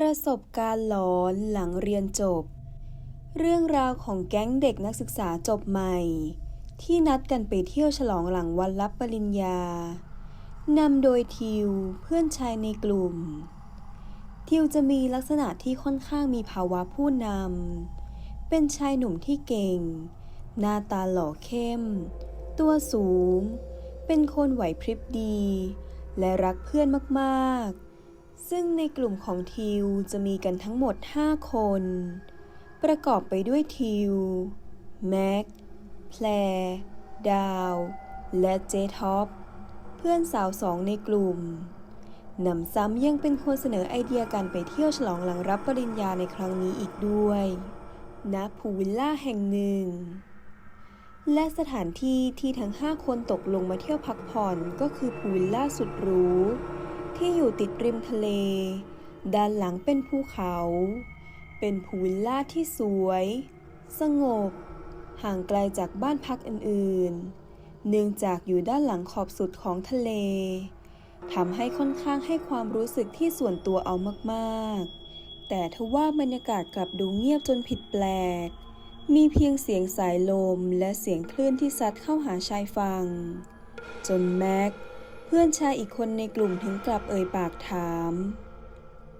ประสบการณ์หลอนหลังเรียนจบ เรื่องราวของแก๊งเด็กนักศึกษาจบใหม่ ที่นัดกันไปเที่ยวฉลองหลังวันรับปริญญานำโดยทิวเพื่อนชายในกลุ่ม ทิวจะมีลักษณะที่ค่อนข้างมีภาวะผู้นำเป็นชายหนุ่มที่เก่ง หน้าตาหล่อเข้ม ตัวสูง เป็นคนไหวพริบดี และรักเพื่อนมากๆ ซึ่งในกลุ่มของทิวจะมีกันทั้งหมด 5 คน ประกอบไปด้วยทิว แม็ก แพรดาว และเจท็อป เพื่อนสาวสองในกลุ่มหนำซ้ำยังเป็นคนเสนอไอเดียการไปเที่ยวฉลองหลังรับปริญญาในครั้งนี้อีกด้วยณพูวิลล่าแห่งหนึ่ง และสถานที่ที่ทั้ง 5 คนตกลงมาเที่ยวพักผ่อนก็คือพูวิลล่าสุดหรู ที่อยู่ติดริมทะเล ด้านหลังเป็นภูเขา เป็นพูวิลล่าที่สวย สงบ ห่างไกลจากบ้านพักอื่นๆ เนื่องจากอยู่ด้านหลังขอบสุดของทะเลทำให้ค่อนข้างให้ความรู้สึกที่ส่วนตัวเอามากๆ แต่ทว่าบรรยากาศกลับดูเงียบจนผิดแปลก มีเพียงเสียงสายลมและเสียงคลื่นที่ซัดเข้าหาชายฝั่ง จนแม็ก เพื่อนชายอีกคนในกลุ่มถึงกลับเอ่ยปากถาม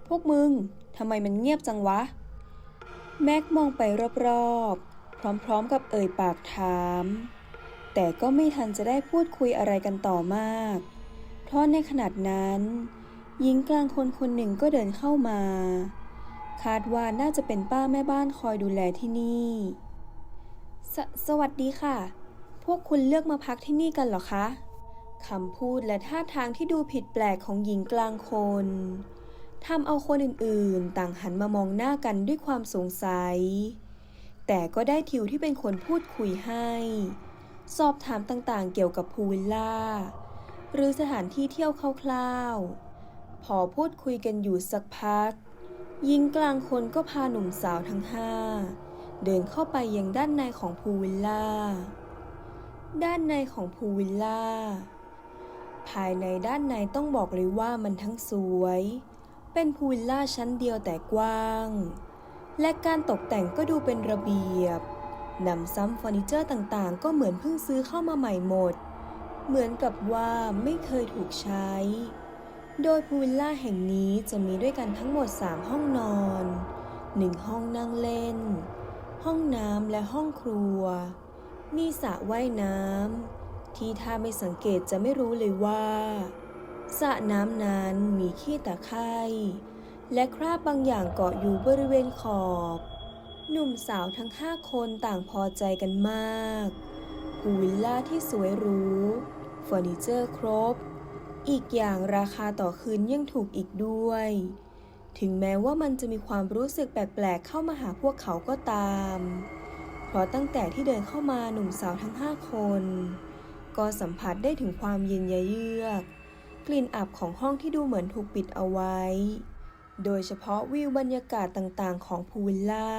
พวกมึงทำไมมันเงียบจังวะ แม็กมองไปรอบๆ พร้อมๆกับเอ่ยปากถาม แต่ก็ไม่ทันจะได้พูดคุยอะไรกันต่อมาก เพราะในขณะนั้น หญิงกลางคนคนหนึ่งก็เดินเข้ามา คาดว่าน่าจะเป็นป้าแม่บ้านคอยดูแลที่นี่สสวัสดีค่ะ พวกคุณเลือกมาพักที่นี่กันเหรอคะ คำพูดและท่าทางที่ดูผิดแปลกของหญิงกลางคนทำเอาคนอื่นๆ ต่างหันมามองหน้ากันด้วยความสงสัย แต่ก็ได้ทิวที่เป็นคนพูดคุยให้ สอบถามต่างๆ เกี่ยวกับพูวิลล่า หรือสถานที่เที่ยวคร่าวๆ พอพูดคุยกันอยู่สักพัก หญิงกลางคนก็พาหนุ่มสาวทั้งห้า เดินเข้าไปยังด้านในของพูวิลล่า ด้านในของพูวิลล่า ภายในด้านในต้องบอกเลยว่ามันทั้งสวย เป็นพูลล่าชั้นเดียวแต่กว้าง และการตกแต่งก็ดูเป็นระเบียบนำซ้ำเฟอร์นิเจอร์ต่างๆ ก็เหมือนเพิ่งซื้อเข้ามาใหม่หมด เหมือนกับว่าไม่เคยถูกใช้ โดยพูลล่าแห่งนี้จะมีด้วยกันทั้งหมด 3 ห้องนอน 1 ห้องนั่งเล่น ห้องน้ำและห้องครัว มีสระว่ายน้ำ ที่ถ้าไม่สังเกตจะไม่รู้เลยว่าสระน้ำนั้นมีขี้ตะไคร่และคราบบางอย่างเกาะอยู่บริเวณขอบ หนุ่มสาวทั้งห้าคนต่างพอใจกันมากพูวิลล่าที่สวยหรูเฟอร์นิเจอร์ครบ อีกอย่างราคาต่อคืนยังถูกอีกด้วย ถึงแม้ว่ามันจะมีความรู้สึกแปลกๆเข้ามาหาพวกเขาก็ตาม เพราะตั้งแต่ที่เดินเข้ามาหนุ่มสาวทั้งห้าคน ก็สัมผัสได้ถึงความเย็นเยือก กลิ่นอับของห้องที่ดูเหมือนถูกปิดเอาไว้ โดยเฉพาะวิวบรรยากาศต่างๆ ของพูลวิลล่า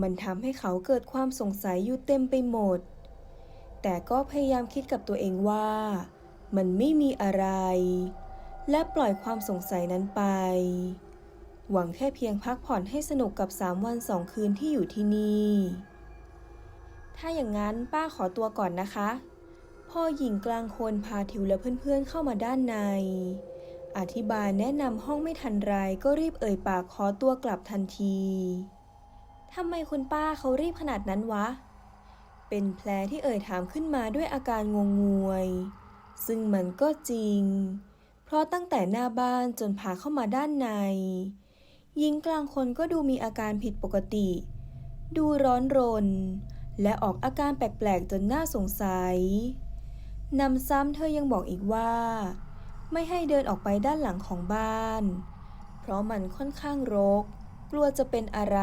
มันทำให้เขาเกิดความสงสัยอยู่เต็มไปหมด แต่ก็พยายามคิดกับตัวเองว่า มันไม่มีอะไร และปล่อยความสงสัยนั้นไป หวังแค่เพียงพักผ่อนให้สนุกกับ 3 วัน 2 คืนที่อยู่ที่นี่ถ้าอย่างนั้นป้าขอตัวก่อนนะคะ พ่อหญิงกลางคนพาทิวและเพื่อนๆเข้ามาด้านใน อธิบายแนะนำห้องไม่ทันไรก็รีบเอ่ยปากขอตัวกลับทันทีทำไมคุณป้าเขารีบขนาดนั้นวะ เป็นแผลที่เอ่ยถามขึ้นมาด้วยอาการงงงวย ซึ่งมันก็จริง เพราะตั้งแต่หน้าบ้านจนพาเข้ามาด้านในหญิงกลางคนก็ดูมีอาการผิดปกติ ดูร้อนรน และออกอาการแปลกๆจนน่าสงสัย นำซ้ำเธอยังบอกอีกว่า ไม่ให้เดินออกไปด้านหลังของบ้าน เพราะมันค่อนข้างรก กลัวจะเป็นอะไร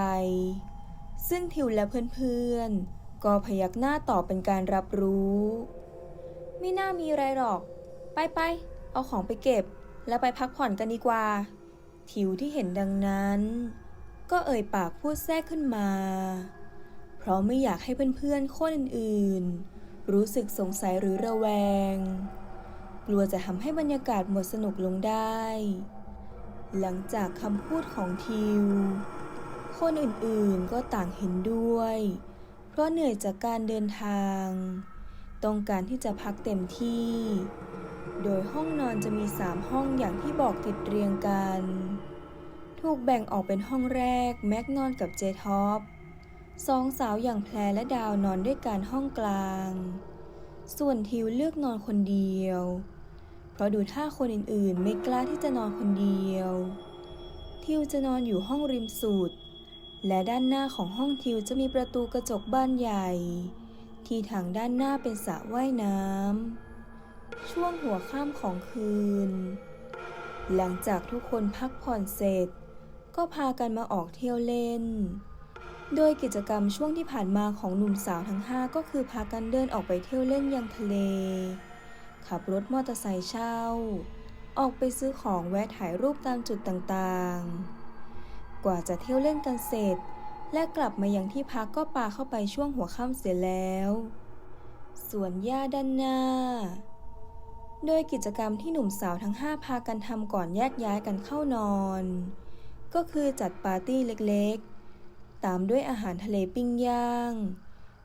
ซึ่งทิวและเพื่อนๆ ก็พยักหน้าตอบเป็นการรับรู้ ไม่น่ามีอะไรหรอก ไปไปๆเอาของไปเก็บ แล้วไปพักผ่อนกันดีกว่า ทิวที่เห็นดังนั้น ก็เอ่ยปากพูดแทรกขึ้นมา เพราะไม่อยากให้เพื่อนๆคนอื่นๆ รู้สึกสงสัยหรือระแวง กลัวจะทำให้บรรยากาศหมดสนุกลงได้ หลังจากคำพูดของทิว คนอื่นๆก็ต่างเห็นด้วย เพราะเหนื่อยจากการเดินทาง ต้องการที่จะพักเต็มที่ โดยห้องนอนจะมีสามห้องอย่างที่บอกติดเรียงกัน ถูกแบ่งออกเป็นห้องแรกแม็กนอนกับเจท็อป สองสาวอย่างแพรและดาวนอนด้วยกันห้องกลาง ส่วนทิวเลือกนอนคนเดียว เพราะดูท่าคนอื่นๆ ไม่กล้าที่จะนอนคนเดียว ทิวจะนอนอยู่ห้องริมสุด และด้านหน้าของห้องทิวจะมีประตูกระจกบ้านใหญ่ ที่ทางด้านหน้าเป็นสระว่ายน้ำ ช่วงหัวค่ำของคืน หลังจากทุกคนพักผ่อนเสร็จ ก็พากันมาออกเที่ยวเล่น โดยกิจกรรมช่วงที่ผ่านมาของหนุ่มสาวทั้งห้าก็คือพากันเดินออกไปเที่ยวเล่นยังทะเล ขับรถมอเตอร์ไซค์เช่า ออกไปซื้อของแวะถ่ายรูปตามจุดต่างๆ กว่าจะเที่ยวเล่นกันเสร็จ และกลับมายังที่พักก็ปาเข้าไปช่วงหัวค่ำเสียแล้วส่วนย่าด้านหน้า โดยกิจกรรมที่หนุ่มสาวทั้งห้าพากันทำก่อนแยกย้ายกันเข้านอน ก็คือจัดปาร์ตี้เล็กๆ ตามด้วยอาหารทะเลปิ้งย่าง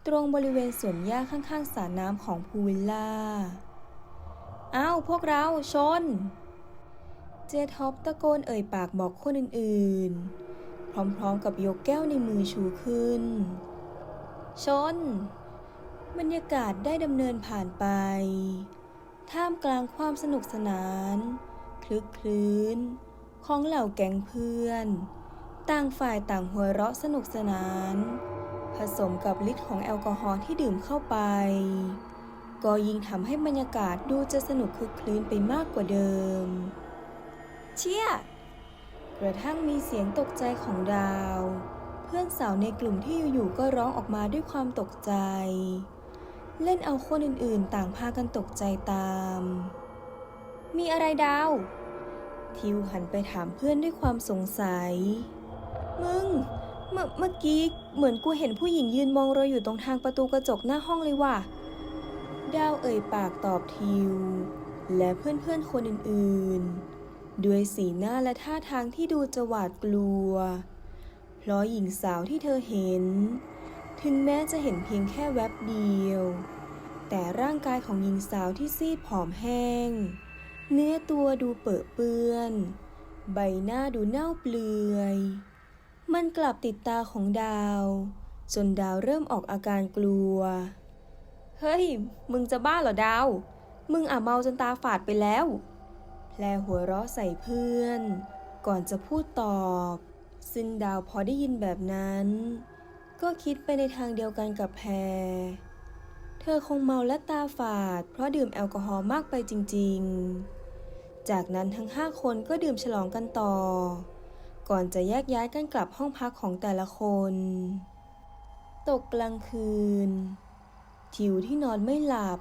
ตรงบริเวณสวนหญ้าข้างๆสระน้ำของพูลวิลล่า อ้าว พวกเราชน เจท็อปตะโกนเอ่ยปากบอกคนอื่นๆ พร้อมๆกับยกแก้วในมือชูขึ้น ชน บรรยากาศได้ดำเนินผ่านไป ท่ามกลางความสนุกสนาน คลึกคลื้น ของเหล่าแก๊งเพื่อน ต่างฝ่ายต่างหัวเราะสนุกสนาน ผสมกับฤทธิ์ของแอลกอฮอล์ที่ดื่มเข้าไป ก็ยิ่งทำให้บรรยากาศดูจะสนุกคึกคลื้นไปมากกว่าเดิม เชี่ยกระทั่งมีเสียงตกใจของดาว เพื่อนสาวในกลุ่มที่อยู่ๆก็ร้องออกมาด้วยความตกใจ เล่นเอาคนอื่นๆ ต่างพากันตกใจตาม มีอะไรดาว ทิวหันไปถามเพื่อนด้วยความสงสัย มึง เมื่อเมื่อกี้เหมือนกูเห็นผู้หญิงยืนมองเราอยู่ตรงทางประตูกระจกหน้าห้องเลยว่ะ ดาวเอ่ยปากตอบทิว และเพื่อนๆคนอื่นๆ ด้วยสีหน้าและท่าทางที่ดูจะหวาดกลัว เพราะหญิงสาวที่เธอเห็น ถึงแม้จะเห็นเพียงแค่แวบเดียว แต่ร่างกายของหญิงสาวที่ซีดผอมแห้ง เนื้อตัวดูเปื้อเปื้อนใบหน้าดูเน่าเปลือย มันกลับติดตาของดาว จนดาวเริ่มออกอาการกลัว เฮ้ย มึงจะบ้าเหรอดาว มึงอะเมาจนตาฝาดไปแล้ว แพรหัวเราะใส่เพื่อน ก่อนจะพูดตอบ ซึ่งดาวพอได้ยินแบบนั้น ก็คิดไปในทางเดียวกันกับแพร เธอคงเมาและตาฝาด เพราะดื่มแอลกอฮอล์มากไปจริง ๆ จากนั้นทั้งห้าคนก็ดื่มฉลองกันต่อ ก่อนจะแยกย้ายกันกลับห้องพักของแต่ละคน ตกกลางคืน ทิวที่นอนไม่หลับ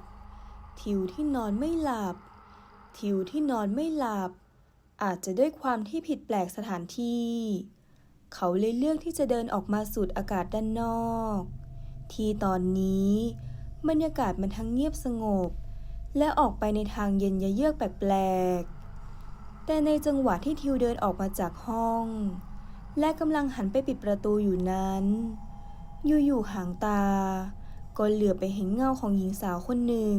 ทิวที่นอนไม่หลับ ทิวที่นอนไม่หลับ อาจจะด้วยความที่ผิดแปลกสถานที่ เขาเลยเลือกที่จะเดินออกมาสูดอากาศด้านนอก ที่ตอนนี้บรรยากาศมันทั้งเงียบสงบ และออกไปในทางเย็นยะเยือกแปลกๆ แต่ในจังหวะที่ทิวเดินออกมาจากห้อง และกำลังหันไปปิดประตูอยู่นั้น อยู่ๆหางตา ก็เหลือบไปเห็นเงาของหญิงสาวคนหนึ่ง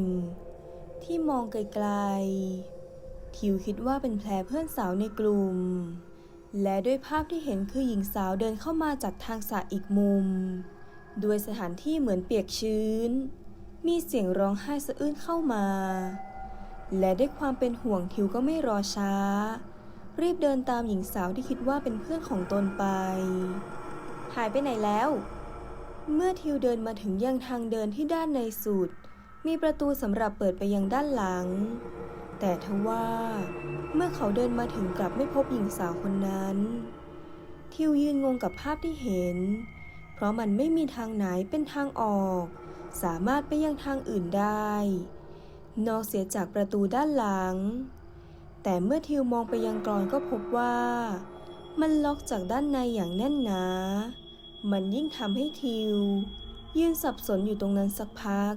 ที่มองไกลๆ ทิวคิดว่าเป็นแพรเพื่อนสาวในกลุ่ม และด้วยภาพที่เห็นคือหญิงสาวเดินเข้ามาจากทางสระอีกมุม ด้วยสถานที่เหมือนเปียกชื้น มีเสียงร้องไห้สะอื้นเข้ามา และด้วยความเป็นห่วงทิวก็ไม่รอช้า รีบเดินตามหญิงสาวที่คิดว่าเป็นเพื่อนของตนไป หายไปไหนแล้ว เมื่อทิวเดินมาถึงยังทางเดินที่ด้านในสุด มีประตูสำหรับเปิดไปยังด้านหลัง แต่ทว่า เมื่อเขาเดินมาถึงกลับไม่พบหญิงสาวคนนั้น ทิวยืนงงกับภาพที่เห็น เพราะมันไม่มีทางไหนเป็นทางออก สามารถไปยังทางอื่นได้ นอกเสียจากประตูด้านหลัง แต่เมื่อทิวมองไปยังกรอนก็พบว่า มันล็อกจากด้านในอย่างแน่นหนา มันยิ่งทำให้ทิว ยืนสับสนอยู่ตรงนั้นสักพัก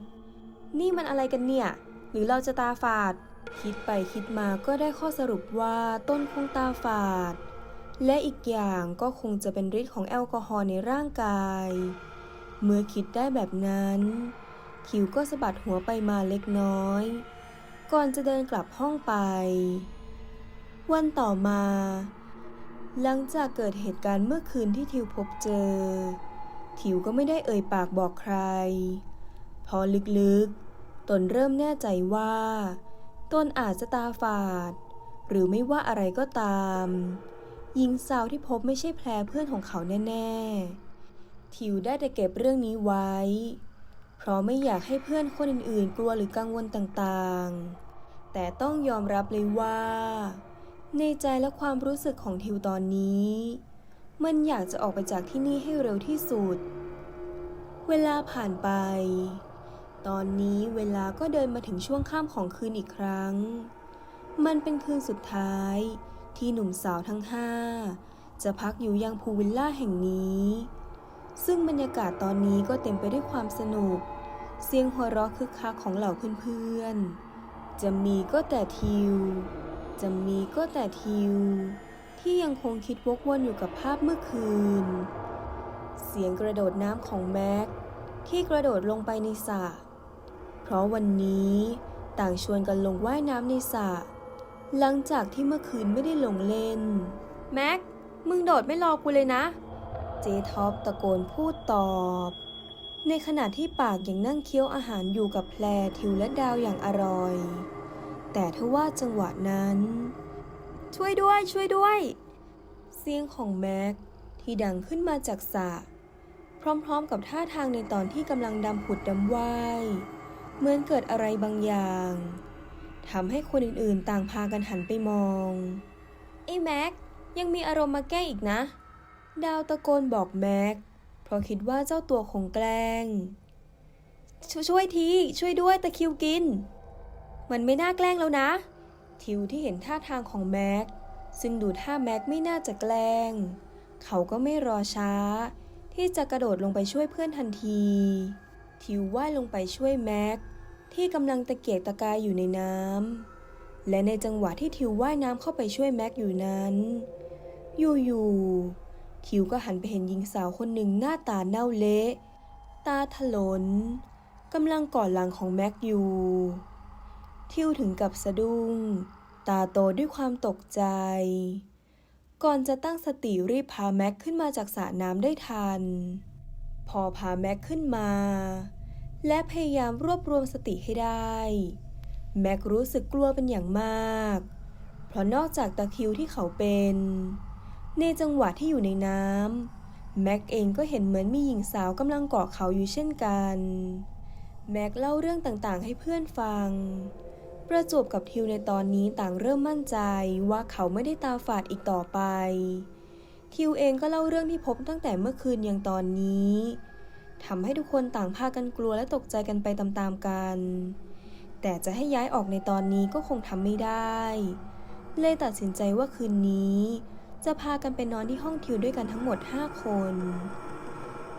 นี่มันอะไรกันเนี่ย หรือเราจะตาฝาด คิดไปคิดมาก็ได้ข้อสรุปว่าต้นคงตาฝาด และอีกอย่างก็คงจะเป็นฤทธิ์ของแอลกอฮอล์ในร่างกาย เมื่อคิดได้แบบนั้น ทิวก็สะบัดหัวไปมาเล็กน้อย ก่อนจะเดินกลับห้องไป วันต่อมา หลังจากเกิดเหตุการณ์เมื่อคืนที่ทิวพบเจอ ทิวก็ไม่ได้เอ่ยปากบอกใคร พอลึกๆ ตนเริ่มแน่ใจว่า ตนอาจจะตาฝาด หรือไม่ว่าอะไรก็ตามหญิงสาวที่พบไม่ใช่แพรเพื่อนของเขาแน่ ๆ ทิวได้แต่เก็บเรื่องนี้ไว้ เพราะไม่อยากให้เพื่อนคนอื่นๆ กลัวหรือกังวลต่างๆ แต่ต้องยอมรับเลยว่า ในใจและความรู้สึกของทิวตอนนี้ มันอยากจะออกไปจากที่นี่ให้เร็วที่สุด เวลาผ่านไป ตอนนี้เวลาก็เดินมาถึงช่วงข้ามของคืนอีกครั้ง มันเป็นคืนสุดท้ายที่หนุ่มสาวทั้งห้าจะพักอยู่ยังพูลวิลล่าแห่งนี้ ซึ่งบรรยากาศตอนนี้ก็เต็มไปด้วยความสนุก เสียงหัวเราะคึกคักของเหล่าเพื่อนๆ จะมีก็แต่ทิว จะมีก็แต่ทิว ที่ยังคงคิดวกวนอยู่กับภาพเมื่อคืน เสียงกระโดดน้ำของแม็กที่กระโดดลงไปในสระเพราะวันนี้ต่างชวนกันลงว่ายน้ำในสระหลังจากที่เมื่อคืนไม่ได้ลงเล่น แม็ก มึงโดดไม่รอกูเลยนะ เจท็อปตะโกนพูดตอบ ในขณะที่ปากยังนั่งเคี้ยวอาหารอยู่กับแพรทิวและดาวอย่างอร่อย แต่ทว่าจังหวะนั้น ช่วยด้วยช่วยด้วย เสียงของแม็กที่ดังขึ้นมาจากสระพร้อมๆกับท่าทางในตอนที่กำลังดำผุดดำว่ายเหมือนเกิดอะไรบางอย่างทำให้คนอื่นๆ ต่างพากันหันไปมองไอ้แม็กยังมีอารมณ์มาแก้อีกนะ ดาวตะโกนบอกแม็ก เพราะคิดว่าเจ้าตัวคงแกล้งชช่วยทีช่วยด้วยตะคิวกิน มันไม่น่าแกล้งแล้วนะ ทิวที่เห็นท่าทางของแม็ก ซึ่งดูท่าแม็กไม่น่าจะแกล้ง เขาก็ไม่รอช้า ที่จะกระโดดลงไปช่วยเพื่อนทันที ทิวว่ายลงไปช่วยแม็กที่กำลังตะเกียกตะกายอยู่ในน้ำ และในจังหวะที่ทิวว่ายน้ำเข้าไปช่วยแม็กอยู่นั้น อยู่ๆ ทิวก็หันไปเห็นหญิงสาวคนหนึ่งหน้าตาเน่าเละ ตาถลนกำลังกอดหลังของแม็กอยู่ทิวถึงกับสะดุ้ง ตาโตด้วยความตกใจ ก่อนจะตั้งสติรีบพาแม็กขึ้นมาจากสระน้ำได้ทัน พอพาแม็กขึ้นมา และพยายามรวบรวมสติให้ได้ แม็กรู้สึกกลัวเป็นอย่างมาก เพราะนอกจากตะคิวที่เขาเป็น ในจังหวะที่อยู่ในน้ำแม็กเองก็เห็นเหมือนมีหญิงสาวกำลังเกาะเขาอยู่เช่นกัน แม็กเล่าเรื่องต่างๆ ให้เพื่อนฟัง ประจวบกับทิวในตอนนี้ต่างเริ่มมั่นใจว่าเขาไม่ได้ตาฝาดอีกต่อไป ทิวเองก็เล่าเรื่องที่พบตั้งแต่เมื่อคืนยังตอนนี้ทำให้ทุกคนต่างพากันกลัวและตกใจกันไปตามๆกัน แต่จะให้ย้ายออกในตอนนี้ก็คงทำไม่ได้ เลยตัดสินใจว่าคืนนี้ จะพากันไปนอนที่ห้องทิวด้วยกันทั้งหมด 5 คน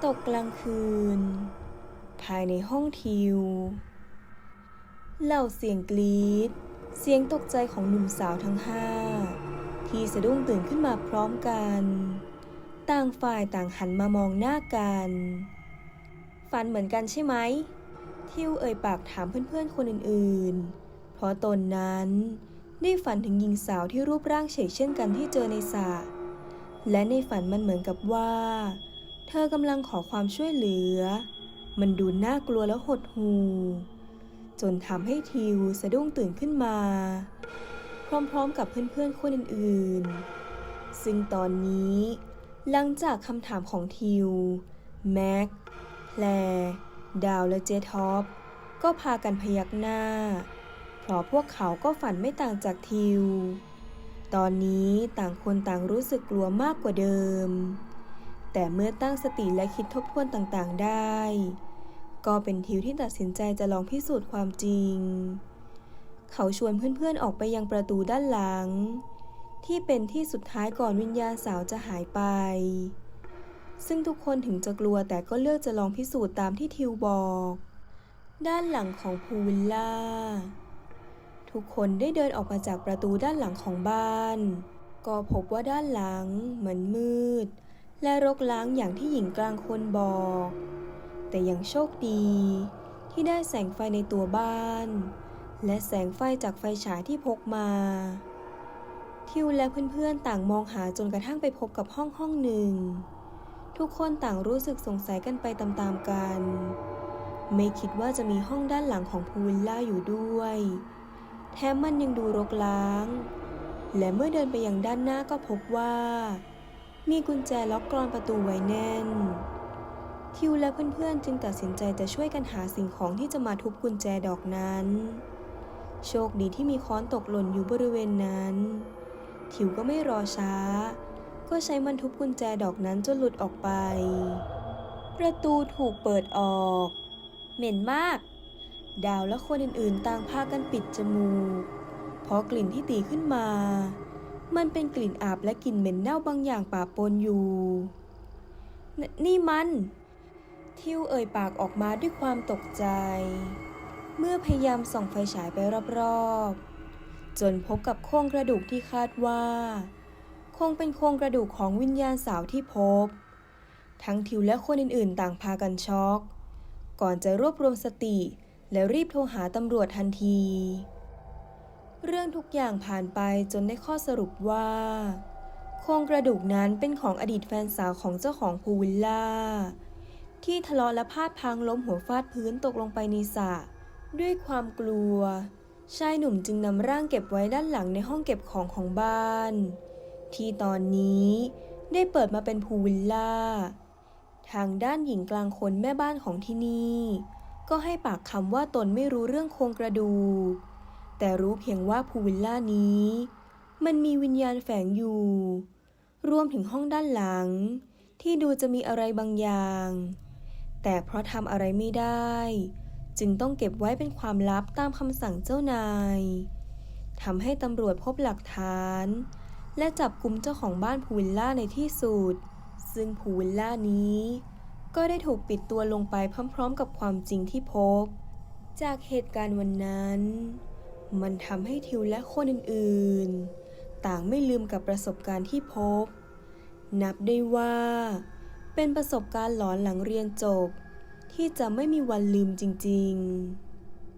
ตกกลางคืน ภายในห้องทิว เหล่าเสียงกรีด เสียงตกใจของหนุ่มสาวทั้งห้าที่สะดุ้งตื่นขึ้นมาพร้อมกัน ต่างฝ่ายต่างหันมามองหน้ากัน ฝันเหมือนกันใช่ไหม ทิวเอ่ยปากถามเพื่อนๆคนอื่นๆ เพราะตนนั้น ได้ฝันถึงหญิงสาวที่รูปร่างเฉกเช่นกันที่เจอในสระและในฝันมันเหมือนกับว่า เธอกำลังขอความช่วยเหลือ มันดูน่ากลัวและหดหูจนทำให้ทิวสะดุ้งตื่นขึ้นมา พร้อมๆกับเพื่อนๆคนอื่นๆ ซึ่งตอนนี้หลังจากคำถามของทิว แม็ก แพรดาวและเจท็อปก็พากันพยักหน้า เพราะพวกเขาก็ฝันไม่ต่างจากทิว ตอนนี้ต่างคนต่างรู้สึกกลัวมากกว่าเดิม แต่เมื่อตั้งสติและคิดทบทวนต่างๆได้ ก็เป็นทิวที่ตัดสินใจจะลองพิสูจน์ความจริง เขาชวนเพื่อนๆออกไปยังประตูด้านหลัง ที่เป็นที่สุดท้ายก่อนวิญญาณสาวจะหายไปซึ่งทุกคนถึงจะกลัวแต่ก็เลือกจะลองพิสูจน์ตามที่ทิวบอก ด้านหลังของพูวิลล่า ทุกคนได้เดินออกมาจากประตูด้านหลังของบ้าน ก็พบว่าด้านหลังเหมันมืด และรกล้างอย่างที่หญิงกลางคนบอก แต่ยังโชคดี ที่ได้แสงไฟในตัวบ้าน และแสงไฟจากไฟฉายที่พกมา ทิวและเพื่อนๆต่างมองหาจนกระทั่งไปพบกับห้องห้องหนึ่ง ทุกคนต่างรู้สึกสงสัยกันไปตามๆกัน ไม่คิดว่าจะมีห้องด้านหลังของพูวิลล่าอยู่ด้วย แถมมันยังดูรกล้าง และเมื่อเดินไปยังด้านหน้าก็พบว่า มีกุญแจล็อกกรอนประตูไว้แน่น ทิวและเพื่อนๆจึงตัดสินใจจะช่วยกันหาสิ่งของที่จะมาทุบกุญแจดอกนั้น โชคดีที่มีค้อนตกหล่นอยู่บริเวณนั้น ทิวก็ไม่รอช้า ก็ใช้มันทุบกุญแจดอกนั้นจนหลุดออกไป ประตูถูกเปิดออก เหม็นมาก ดาวและคนอื่นๆ ต่างพากันปิดจมูก เพราะกลิ่นที่ตีขึ้นมา มันเป็นกลิ่นอาบและกลิ่นเหม็นเน่าบางอย่างป่าปนอยู่นนี่มัน ทิวเอ่ยปากออกมาด้วยความตกใจ เมื่อพยายามส่องไฟฉายไปรอบๆ จนพบกับโครงกระดูกที่คาดว่า คงเป็นโครงกระดูกของวิญญาณสาวที่พบ ทั้งทิวและคนอื่นๆ ต่างพากันช็อก ก่อนจะรวบรวมสติ และรีบโทรหาตำรวจทันที เรื่องทุกอย่างผ่านไปจนได้ข้อสรุปว่า โครงกระดูกนั้นเป็นของอดีตแฟนสาวของเจ้าของพูวิลล่า ที่ทะเลาะและพลาดพังล้มหัวฟาดพื้นตกลงไปในสระด้วยความกลัว ชายหนุ่มจึงนำร่างเก็บไว้ด้านหลังในห้องเก็บของของบ้าน ที่ตอนนี้ได้เปิดมาเป็นพูวิลล่า ทางด้านหญิงกลางคนแม่บ้านของที่นี่ ก็ให้ปากคำว่าตนไม่รู้เรื่องโครงกระดูก แต่รู้เพียงว่าพูวิลล่านี้ มันมีวิญญาณแฝงอยู่ รวมถึงห้องด้านหลัง ที่ดูจะมีอะไรบางอย่าง แต่เพราะทำอะไรไม่ได้ จึงต้องเก็บไว้เป็นความลับตามคำสั่งเจ้านายทำให้ตำรวจพบหลักฐาน และจับกลุ่มเจ้าของบ้านพูวิลล่าในที่สุด ซึ่งพูวิลล่านี้ ก็ได้ถูกปิดตัวลงไปพร้อม ๆ กับความจริงที่พบ จากเหตุการณ์วันนั้น มันทำให้ทิวและคนอื่นๆ ต่างไม่ลืมกับประสบการณ์ที่พบ นับได้ว่า เป็นประสบการณ์หลอนหลังเรียนจบ ที่จะไม่มีวันลืมจริง ๆ